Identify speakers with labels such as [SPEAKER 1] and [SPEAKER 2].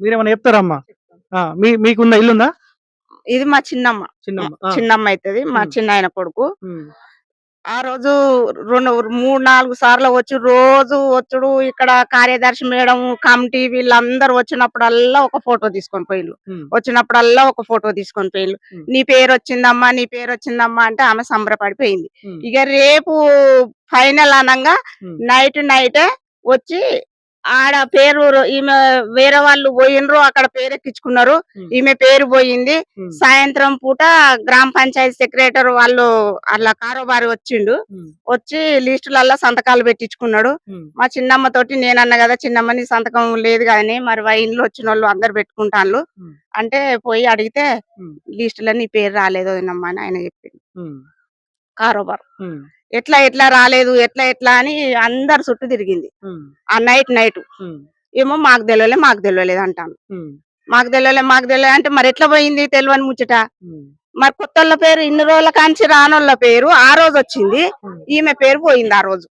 [SPEAKER 1] మీరేమైనా చెప్తారమ్మా? మీ మీకుందా ఇల్లుందా?
[SPEAKER 2] ఇది మా చిన్నమ్మ.
[SPEAKER 1] చిన్నమ్మ
[SPEAKER 2] చిన్నమ్మ అవుతుంది మా. చిన్న ఆయన కొడుకు. ఆ రోజు రెండు మూడు నాలుగు సార్లు వచ్చి రోజు వచ్చుడు ఇక్కడ కార్యదర్శి మేడం కమిటీ వీళ్ళందరూ వచ్చినప్పుడల్లా ఒక ఫోటో తీసుకొని పోయిళ్ళు
[SPEAKER 1] ఉమ్,
[SPEAKER 2] వచ్చినప్పుడల్లా ఒక ఫోటో తీసుకొని పోయిళ్ళు
[SPEAKER 1] ఉమ్.
[SPEAKER 2] నీ పేరు వచ్చిందమ్మా నీ పేరు వచ్చిందమ్మా అంటే ఆమె సంబరపడిపోయింది. ఇక రేపు ఫైనల్ అనంగా నైట్ నైటే వచ్చి ఆడ పేరు ఈమె వేరే వాళ్ళు పోయినరు అక్కడ పేరు ఎక్కించుకున్నారు
[SPEAKER 1] ఉమ్.
[SPEAKER 2] ఈమె పేరు పోయింది. సాయంత్రం పూట గ్రామ పంచాయతీ సెక్రటరీ వాళ్ళు అట్లా కారోబారి వచ్చిండు. వచ్చి లిస్టులల్లో సంతకాలు పెట్టించుకున్నాడు. మా చిన్నమ్మ తోటి నేనన్న కదా చిన్నమ్మ నీ సంతకం లేదు కానీ మరి వా ఇంట్లో వచ్చిన వాళ్ళు అందరు పెట్టుకుంటాను. అంటే పోయి అడిగితే
[SPEAKER 1] ఉమ్.
[SPEAKER 2] లిస్టులో నీ పేరు రాలేదు వదినమ్మ అని ఆయన చెప్పిండు.
[SPEAKER 1] ఉమ్,
[SPEAKER 2] కారోబార్. ఎట్లా ఎట్లా రాలేదు ఎట్లా ఎట్లా అని అందరు చుట్టూ తిరిగింది. ఆ నైట్ నైట్. ఏమో మాకు తెలియలే మాకు తెలియలేదు అంటాను. మాకు తెలియలే మాకు తెలియలే అంటే మరి ఎట్లా పోయింది తెలియని ముచ్చట? మరి కొత్తోళ్ళ పేరు ఇన్ని రోజుల కాంచి రానోళ్ళ పేరు ఆ రోజు వచ్చింది. ఈమె పేరు పోయింది ఆ రోజు.